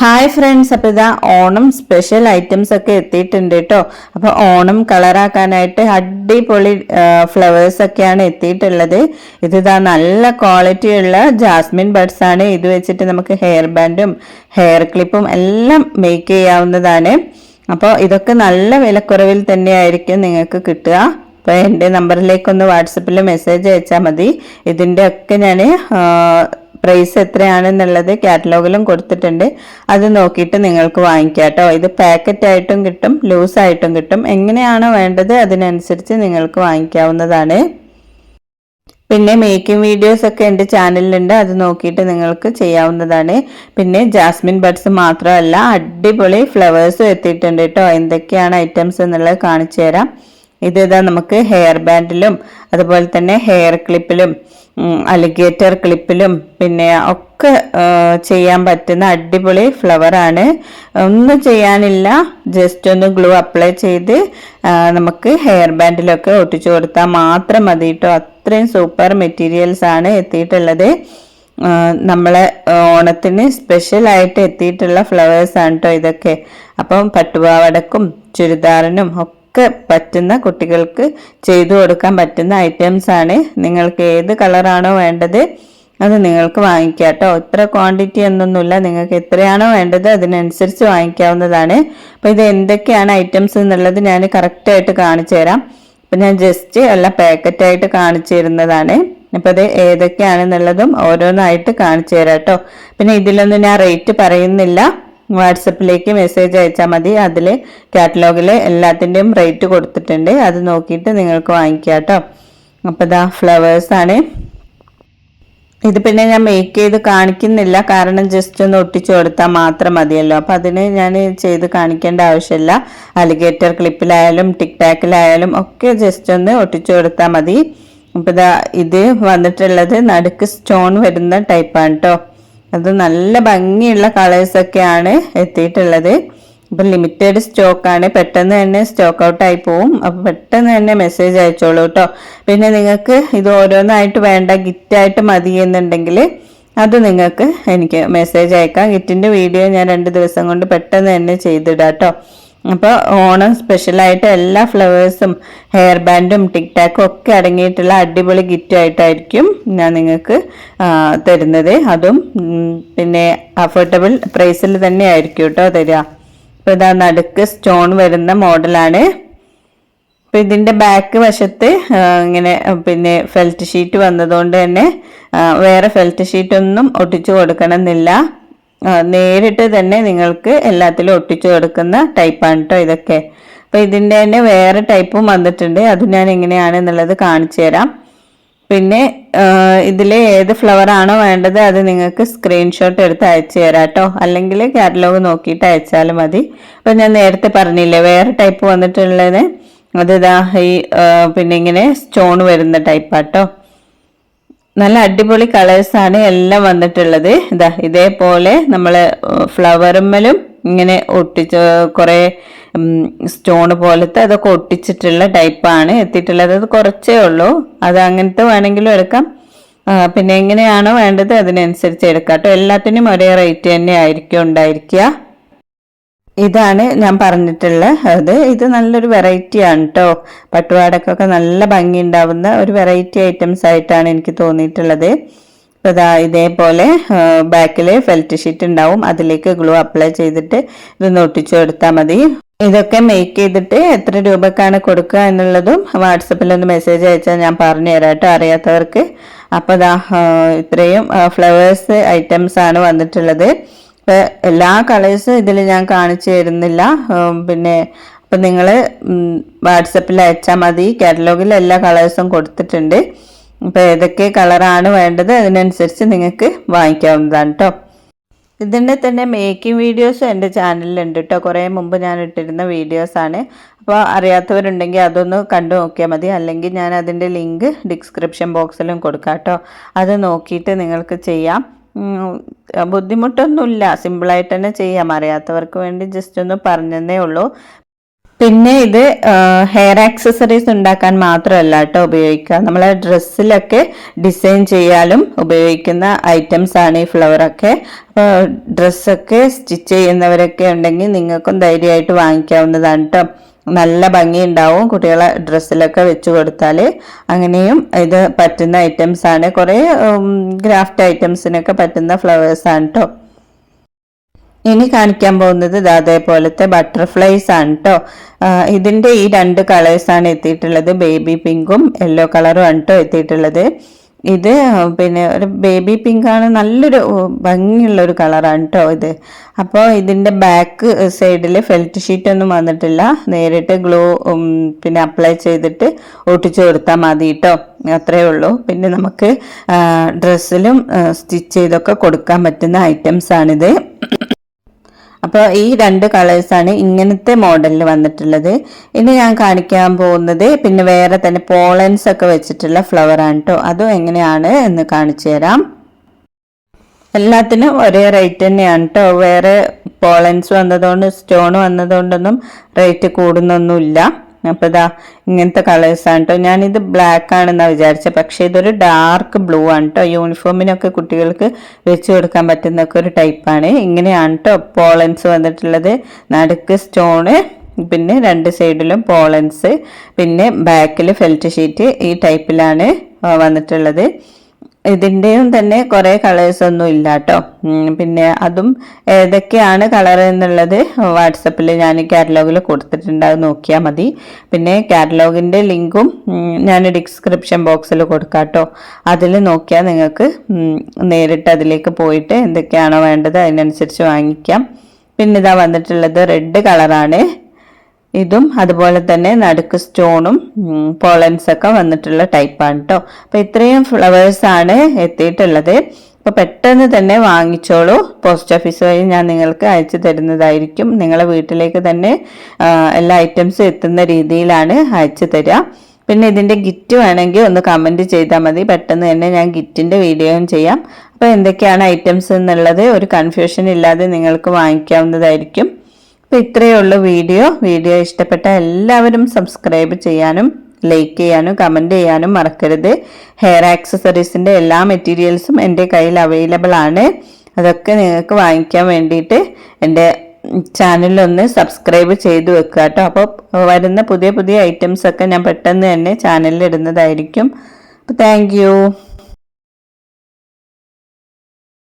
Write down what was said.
Hi friends അപ്പോൾ ഇതാ Onam special items ഒക്കെ എത്തിയിട്ടുണ്ട് കേട്ടോ അപ്പോൾ ഓണം കളറാക്കാനായിട്ട് അടിപൊളി ഫ്ലവേഴ്സ് ഒക്കെയാണ് എത്തിയിട്ടുള്ളത്. ഇത് ഇതാ നല്ല ക്വാളിറ്റി ഉള്ള ജാസ്മിൻ ബഡ്സ് ആണ്. ഇത് വെച്ചിട്ട് നമുക്ക് ഹെയർ ബാൻഡും ഹെയർ ക്ലിപ്പും എല്ലാം മേക്ക് ചെയ്യാവുന്നതാണ്. അപ്പോൾ ഇതൊക്കെ നല്ല വിലക്കുറവിൽ തന്നെയായിരിക്കും നിങ്ങൾക്ക് കിട്ടുക. അപ്പോൾ എന്റെ നമ്പറിലേക്കൊന്ന് വാട്സപ്പിൽ മെസ്സേജ് അയച്ചാൽ മതി. ഇതിന്റെ ഒക്കെ ഞാൻ പ്രൈസ് എത്രയാണെന്നുള്ളത് കാറ്റലോഗിലും കൊടുത്തിട്ടുണ്ട്. അത് നോക്കിയിട്ട് നിങ്ങൾക്ക് വാങ്ങിക്കാം കേട്ടോ. ഇത് പാക്കറ്റ് ആയിട്ടും കിട്ടും ലൂസ് ആയിട്ടും കിട്ടും. എങ്ങനെയാണോ വേണ്ടത് അതിനനുസരിച്ച് നിങ്ങൾക്ക് വാങ്ങിക്കാവുന്നതാണ്. പിന്നെ മേക്കിംഗ് വീഡിയോസ് ഒക്കെ എന്റെ ചാനലിലുണ്ട് അത് നോക്കിയിട്ട് നിങ്ങൾക്ക് ചെയ്യാവുന്നതാണ്. പിന്നെ ജാസ്മിൻ ബഡ്സ് മാത്രമല്ല അടിപൊളി ഫ്ലവേഴ്സും എത്തിയിട്ടുണ്ട് കേട്ടോ. എന്തൊക്കെയാണ് ഐറ്റംസ് എന്നുള്ളത് കാണിച്ചു തരാം ഇത് ഇതാ നമുക്ക് ഹെയർ ബാൻഡിലും അതുപോലെ തന്നെ ഹെയർ ക്ലിപ്പിലും അലിഗേറ്റർ ക്ലിപ്പിലും പിന്നെ ഒക്കെ ചെയ്യാൻ പറ്റുന്ന അടിപൊളി ഫ്ലവറാണ് ഒന്നും ചെയ്യാനില്ല ജസ്റ്റ് ഒന്ന് ഗ്ലൂ അപ്ലൈ ചെയ്ത് നമുക്ക് ഹെയർ ബാൻഡിലൊക്കെ ഒട്ടിച്ചു കൊടുത്താൽ മാത്രം മതി കേട്ടോ അത്രയും സൂപ്പർ മെറ്റീരിയൽസ് ആണ് എത്തിയിട്ടുള്ളത്. നമ്മളെ ഓണത്തിന് സ്പെഷ്യലായിട്ട് എത്തിയിട്ടുള്ള ഫ്ലവേഴ്സാണ് കേട്ടോ ഇതൊക്കെ. അപ്പം പട്ടുപാവടക്കും ചുരിദാറിനും ഒക്കെ ഒക്കെ പറ്റുന്ന കുട്ടികൾക്ക് ചെയ്തു കൊടുക്കാൻ പറ്റുന്ന ഐറ്റംസ് ആണ്. നിങ്ങൾക്ക് ഏത് കളറാണോ വേണ്ടത് അത് നിങ്ങൾക്ക് വാങ്ങിക്കാം കേട്ടോ. ഇത്ര ക്വാണ്ടിറ്റി എന്നൊന്നുമില്ല. നിങ്ങൾക്ക് എത്രയാണോ വേണ്ടത് അതിനനുസരിച്ച് വാങ്ങിക്കാവുന്നതാണ്. അപ്പോൾ ഇത് എന്തൊക്കെയാണ് ഐറ്റംസ് എന്നുള്ളത് ഞാൻ കറക്റ്റായിട്ട് കാണിച്ചു തരാം. അപ്പം ഞാൻ ജസ്റ്റ് എല്ലാം പാക്കറ്റായിട്ട് കാണിച്ചു തരുന്നതാണ്. അപ്പോൾ അത് ഏതൊക്കെയാണെന്നുള്ളതും ഓരോന്നായിട്ട് കാണിച്ചു തരാം കേട്ടോ. പിന്നെ ഇതിലൊന്നും ഞാൻ റേറ്റ് പറയുന്നില്ല. വാട്സപ്പിലേക്ക് മെസ്സേജ് അയച്ചാൽ മതി. അതിൽ കാറ്റലോഗിൽ എല്ലാത്തിന്റെയും റേറ്റ് കൊടുത്തിട്ടുണ്ട്. അത് നോക്കിയിട്ട് നിങ്ങൾക്ക് വാങ്ങിക്കാം കേട്ടോ. അപ്പോൾ ഇതാ ഫ്ലവേഴ്സാണ് ഇത് പിന്നെ ഞാൻ മേക്ക് ചെയ്ത് കാണിക്കുന്നില്ല. കാരണം ജസ്റ്റ് ഒന്ന് ഒട്ടിച്ചു കൊടുത്താൽ മാത്രം മതിയല്ലോ. അപ്പം അതിന് ഞാൻ ചെയ്ത് കാണിക്കേണ്ട ആവശ്യമില്ല. അലിഗേറ്റർ ക്ലിപ്പിലായാലും ടിക് ടാക്കിലായാലും ഒക്കെ ജസ്റ്റ് ഒന്ന് ഒട്ടിച്ചു കൊടുത്താൽ മതി. അപ്പം ഇത് വന്നിട്ടുള്ളത് നടുക്ക് സ്റ്റോൺ വരുന്ന ടൈപ്പാണ് കേട്ടോ അത് നല്ല ഭംഗിയുള്ള കളേഴ്സൊക്കെയാണ് എത്തിയിട്ടുള്ളത്. ഇപ്പം ലിമിറ്റഡ് സ്റ്റോക്കാണ് പെട്ടെന്ന് തന്നെ സ്റ്റോക്ക് ഔട്ട് ആയി പോവും. അപ്പം പെട്ടെന്ന് തന്നെ മെസ്സേജ് അയച്ചോളൂ കേട്ടോ പിന്നെ നിങ്ങൾക്ക് ഇത് ഓരോന്നായിട്ട് വേണ്ട ഗിറ്റായിട്ട് മതി എന്നുണ്ടെങ്കിൽ അത് നിങ്ങൾക്ക് എനിക്ക് മെസ്സേജ് അയക്കാം. ഗിറ്റിന്റെ വീഡിയോ ഞാൻ രണ്ട് ദിവസം കൊണ്ട് പെട്ടെന്ന് തന്നെ ചെയ്തിടാം കേട്ടോ അപ്പോൾ ഓണം സ്പെഷ്യലായിട്ട് എല്ലാ ഫ്ലവേഴ്സും ഹെയർ ബാൻഡും ടിക് ടാക്കും ഒക്കെ അടങ്ങിയിട്ടുള്ള അടിപൊളി ഗിറ്റ് ആയിട്ടായിരിക്കും ഞാൻ നിങ്ങൾക്ക് തരുന്നത്. അതും പിന്നെ അഫോർഡബിൾ പ്രൈസിൽ തന്നെ ആയിരിക്കും കേട്ടോ തരിക അപ്പോൾ ഇതാ നടുക്ക് സ്റ്റോൺ വരുന്ന മോഡലാണ് അപ്പോൾ ഇതിന്റെ ബാക്ക് വശത്ത് ഇങ്ങനെ പിന്നെ ഫെൽറ്റ് ഷീറ്റ് വന്നതുകൊണ്ട് തന്നെ വേറെ ഫെൽറ്റ് ഷീറ്റൊന്നും ഒട്ടിച്ചു കൊടുക്കണമെന്നില്ല. നേരിട്ട് തന്നെ നിങ്ങൾക്ക് എല്ലാത്തിലും ഒട്ടിച്ചു കൊടുക്കുന്ന ടൈപ്പാണ് കേട്ടോ ഇതൊക്കെ. അപ്പോൾ ഇതിന്റെ തന്നെ വേറെ ടൈപ്പും വന്നിട്ടുണ്ട്. അത് ഞാൻ എങ്ങനെയാണ് എന്നുള്ളത് കാണിച്ചു തരാം. പിന്നെ ഇതിൽ ഏത് ഫ്ലവറാണോ വേണ്ടത് അത് നിങ്ങൾക്ക് സ്ക്രീൻഷോട്ട് എടുത്ത് അയച്ചു തരാം കേട്ടോ അല്ലെങ്കിൽ കാറ്റലോഗ് നോക്കിയിട്ട് അയച്ചാലും മതി. അപ്പം ഞാൻ നേരത്തെ പറഞ്ഞില്ലേ വേറെ ടൈപ്പ് വന്നിട്ടുള്ളത്. അത് ഇതാ ഈ പിന്നെ ഇങ്ങനെ സ്റ്റോൺ വരുന്ന ടൈപ്പാട്ടോ നല്ല അടിപൊളി കളേഴ്സാണ് എല്ലാം വന്നിട്ടുള്ളത്. ഇതാ ഇതേപോലെ നമ്മൾ ഫ്ലവറുമ്മലും ഇങ്ങനെ ഒട്ടിച്ച് കുറേ സ്റ്റോൺ പോലത്തെ അതൊക്കെ ഒട്ടിച്ചിട്ടുള്ള ടൈപ്പാണ് എത്തിയിട്ടുള്ളത്. അത് കുറച്ചേ ഉള്ളൂ. അത് അങ്ങനത്തെ വേണമെങ്കിലും എടുക്കാം. പിന്നെ എങ്ങനെയാണോ വേണ്ടത് അതിനനുസരിച്ച് എടുക്കാം കേട്ടോ. എല്ലാത്തിനും ഒരേ റേറ്റ് തന്നെ ആയിരിക്കും ഉണ്ടായിരിക്കുക. ഇതാണ് ഞാൻ പറഞ്ഞിട്ടുള്ള അത് ഇത് നല്ലൊരു വെറൈറ്റി ആണ് കേട്ടോ പട്ടുപാടക്കൊക്കെ നല്ല ഭംഗി ഉണ്ടാവുന്ന ഒരു വെറൈറ്റി ഐറ്റംസ് ആയിട്ടാണ് എനിക്ക് തോന്നിയിട്ടുള്ളത്. അപ്പോൾ ഇതാ ഇതേപോലെ ബാക്കിൽ ഫെൽറ്റ് ഷീറ്റ് ഉണ്ടാവും. അതിലേക്ക് ഗ്ലൂ അപ്ലൈ ചെയ്തിട്ട് ഇത് ഒട്ടിച്ചു കൊടുത്താൽ മതി. ഇതൊക്കെ മേക്ക് ചെയ്തിട്ട് എത്ര രൂപക്കാണ് കൊടുക്കുക എന്നുള്ളതും വാട്സപ്പിൽ ഒന്ന് മെസ്സേജ് അയച്ചാൽ ഞാൻ പറഞ്ഞു തരാം കേട്ടോ അറിയാത്തവർക്ക്. അപ്പോൾ ഇതാ ഇത്രയും ഫ്ലവേഴ്സ് ഐറ്റംസ് ആണ് വന്നിട്ടുള്ളത്. എല്ലാ കളേഴ്സും ഇതിൽ ഞാൻ കാണിച്ചു തരുന്നില്ല. പിന്നെ അപ്പം നിങ്ങൾ വാട്സപ്പിൽ അയച്ചാൽ മതി. കാറ്റലോഗിൽ എല്ലാ കളേഴ്സും കൊടുത്തിട്ടുണ്ട്. അപ്പോൾ ഏതൊക്കെ കളറാണ് വേണ്ടത് അതിനനുസരിച്ച് നിങ്ങൾക്ക് വാങ്ങിക്കാവുന്നതാണ് കേട്ടോ ഇതിന്റെ തന്നെ മേക്കിംഗ് വീഡിയോസും എന്റെ ചാനലിലുണ്ട് കേട്ടോ കുറേ മുമ്പ് ഞാൻ ഇട്ടിരുന്ന വീഡിയോസാണ് അപ്പോൾ അറിയാത്തവരുണ്ടെങ്കിൽ അതൊന്ന് കണ്ടു നോക്കിയാൽ മതി. അല്ലെങ്കിൽ ഞാൻ അതിന്റെ ലിങ്ക് ഡിസ്ക്രിപ്ഷൻ ബോക്സിലും കൊടുക്കാം കേട്ടോ അത് നോക്കിയിട്ട് നിങ്ങൾക്ക് ചെയ്യാം. ബുദ്ധിമുട്ടൊന്നുമില്ല. സിമ്പിളായിട്ട് തന്നെ ചെയ്യാം. അറിയാത്തവർക്ക് വേണ്ടി ജസ്റ്റ് ഒന്ന് പറഞ്ഞതേ ഉള്ളൂ. പിന്നെ ഇത് ഹെയർ ആക്സസറീസ് ഉണ്ടാക്കാൻ മാത്രമല്ല കേട്ടോ ഉപയോഗിക്കുക. നമ്മളെ ഡ്രസ്സിലൊക്കെ ഡിസൈൻ ചെയ്യാനും ഉപയോഗിക്കുന്ന ഐറ്റംസ് ആണ് ഈ ഫ്ലവറൊക്കെ അപ്പോൾ ഡ്രസ്സൊക്കെ സ്റ്റിച്ച് ചെയ്യുന്നവരൊക്കെ ഉണ്ടെങ്കിൽ നിങ്ങൾക്കും ധൈര്യമായിട്ട് വാങ്ങിക്കാവുന്നതാണ് കേട്ടോ. നല്ല ഭംഗിയുണ്ടാവും കുട്ടികളെ ഡ്രസ്സിലൊക്കെ വെച്ച് കൊടുത്താൽ അങ്ങനെയും ഇത് പറ്റുന്ന ഐറ്റംസ് ആണ്. കുറേ ഗ്രാഫ്റ്റ് ഐറ്റംസിനൊക്കെ പറ്റുന്ന ഫ്ലവേഴ്സ് ആണ് കേട്ടോ. ഇനി കാണിക്കാൻ പോകുന്നത് ഇത് അതേപോലത്തെ ബട്ടർഫ്ലൈസ് ആണ് കേട്ടോ ഇതിന്റെ ഈ രണ്ട് കളേഴ്സാണ് എത്തിയിട്ടുള്ളത്. ബേബി പിങ്കും യെല്ലോ കളറും ആണ് കേട്ടോ എത്തിയിട്ടുള്ളത്. ഇത് പിന്നെ ഒരു ബേബി പിങ്കാണ് നല്ലൊരു ഭംഗിയുള്ള ഒരു കളറാണ് കേട്ടോ ഇത്. അപ്പോൾ ഇതിന്റെ ബാക്ക് സൈഡിൽ ഫെൽറ്റ് ഷീറ്റ് ഒന്നും വന്നിട്ടില്ല. നേരിട്ട് ഗ്ലോ പിന്നെ അപ്ലൈ ചെയ്തിട്ട് ഒട്ടിച്ചു കൊടുത്താൽ മതി കേട്ടോ അത്രയേ ഉള്ളൂ. പിന്നെ നമുക്ക് ഡ്രസ്സിലും സ്റ്റിച്ച് ചെയ്തൊക്കെ കൊടുക്കാൻ പറ്റുന്ന ഐറ്റംസ് ആണിത്. അപ്പോൾ ഈ രണ്ട് കളേഴ്സാണ് ഇങ്ങനത്തെ മോഡലിൽ വന്നിട്ടുള്ളത്. ഇനി ഞാൻ കാണിക്കാൻ പോകുന്നത് പിന്നെ വേറെ തന്നെ പോളൻസ് ഒക്കെ വെച്ചിട്ടുള്ള ഫ്ലവർ ആണ് കേട്ടോ അതും എങ്ങനെയാണ് എന്ന് കാണിച്ചു തരാം. എല്ലാത്തിനും ഒരേ റേറ്റ് തന്നെയാണ് കേട്ടോ വേറെ പോളൻസ് വന്നതുകൊണ്ട് സ്റ്റോൺ വന്നതുകൊണ്ടൊന്നും റേറ്റ് കൂടുന്നൊന്നുമില്ല. അപ്പോൾ ഇതാ ഇങ്ങനത്തെ കളേഴ്സാണ് കേട്ടോ ഞാനിത് ബ്ലാക്ക് ആണെന്നാണ് വിചാരിച്ചത് പക്ഷേ ഇതൊരു ഡാർക്ക് ബ്ലൂ ആണ് കേട്ടോ യൂണിഫോമിനൊക്കെ കുട്ടികൾക്ക് വെച്ച് കൊടുക്കാൻ പറ്റുന്നൊക്കെ ഒരു ടൈപ്പാണ് ഇങ്ങനെയാണ് കേട്ടോ പോളൻസ് വന്നിട്ടുള്ളത്. നടുക്ക് സ്റ്റോണ് പിന്നെ രണ്ട് സൈഡിലും പോളൻസ് പിന്നെ ബാക്കിൽ ഫെൽറ്റ് ഷീറ്റ് ഈ ടൈപ്പിലാണ് വന്നിട്ടുള്ളത്. ഇതിന്റെയും തന്നെ കുറേ കളേഴ്സ് ഒന്നും ഇല്ല കേട്ടോ പിന്നെ അതും ഏതൊക്കെയാണ് കളർ എന്നുള്ളത് വാട്സപ്പിൽ ഞാൻ കാറ്റലോഗിൽ കൊടുത്തിട്ടുണ്ട്. നോക്കിയാൽ മതി. പിന്നെ കാറ്റലോഗിന്റെ ലിങ്കും ഞാൻ ഡിസ്ക്രിപ്ഷൻ ബോക്സിൽ കൊടുക്കാം കേട്ടോ അതിൽ നോക്കിയാൽ നിങ്ങൾക്ക് നേരിട്ട് അതിലേക്ക് പോയിട്ട് എന്തൊക്കെയാണോ വേണ്ടത് അതിനനുസരിച്ച് വാങ്ങിക്കാം. പിന്നെ ഇതാ വന്നിട്ടുള്ളത് റെഡ് കളറാണ് ഇതും അതുപോലെ തന്നെ നടുക്ക് സ്റ്റോണും പോളൻസ് ഒക്കെ വന്നിട്ടുള്ള ടൈപ്പാണ് കേട്ടോ അപ്പൊ ഇത്രയും ഫ്ലവേഴ്സ് ആണ് എത്തിയിട്ടുള്ളത്. അപ്പൊ പെട്ടെന്ന് തന്നെ വാങ്ങിച്ചോളൂ. പോസ്റ്റ് ഓഫീസ് വഴി ഞാൻ നിങ്ങൾക്ക് അയച്ചു തരുന്നതായിരിക്കും. നിങ്ങളെ വീട്ടിലേക്ക് തന്നെ എല്ലാ ഐറ്റംസും എത്തുന്ന രീതിയിലാണ് അയച്ചു തരിക പിന്നെ ഇതിന്റെ ഗിറ്റ് വേണമെങ്കിൽ ഒന്ന് കമന്റ് ചെയ്താൽ മതി. പെട്ടെന്ന് തന്നെ ഞാൻ ഗിറ്റിന്റെ വീഡിയോയും ചെയ്യാം. അപ്പോൾ എന്തൊക്കെയാണ് ഐറ്റംസ് എന്നുള്ളത് ഒരു കൺഫ്യൂഷൻ ഇല്ലാതെ നിങ്ങൾക്ക് വാങ്ങിക്കാവുന്നതായിരിക്കും. അപ്പോൾ ഇത്രയേ ഉള്ളൂ വീഡിയോ. വീഡിയോ ഇഷ്ടപ്പെട്ട എല്ലാവരും സബ്സ്ക്രൈബ് ചെയ്യാനും ലൈക്ക് ചെയ്യാനും കമന്റ് ചെയ്യാനും മറക്കരുത്. ഹെയർ ആക്സസറീസിന്റെ എല്ലാ മെറ്റീരിയൽസും എന്റെ കയ്യിൽ അവൈലബിൾ ആണ്. അതൊക്കെ നിങ്ങൾക്ക് വാങ്ങിക്കാൻ വേണ്ടിയിട്ട് എന്റെ ചാനലൊന്ന് സബ്സ്ക്രൈബ് ചെയ്ത് വെക്കുക കേട്ടോ. അപ്പോൾ വരുന്ന പുതിയ പുതിയ ഐറ്റംസൊക്കെ ഞാൻ പെട്ടെന്ന് തന്നെ ചാനലിൽ ഇടുന്നതായിരിക്കും. അപ്പോൾ താങ്ക്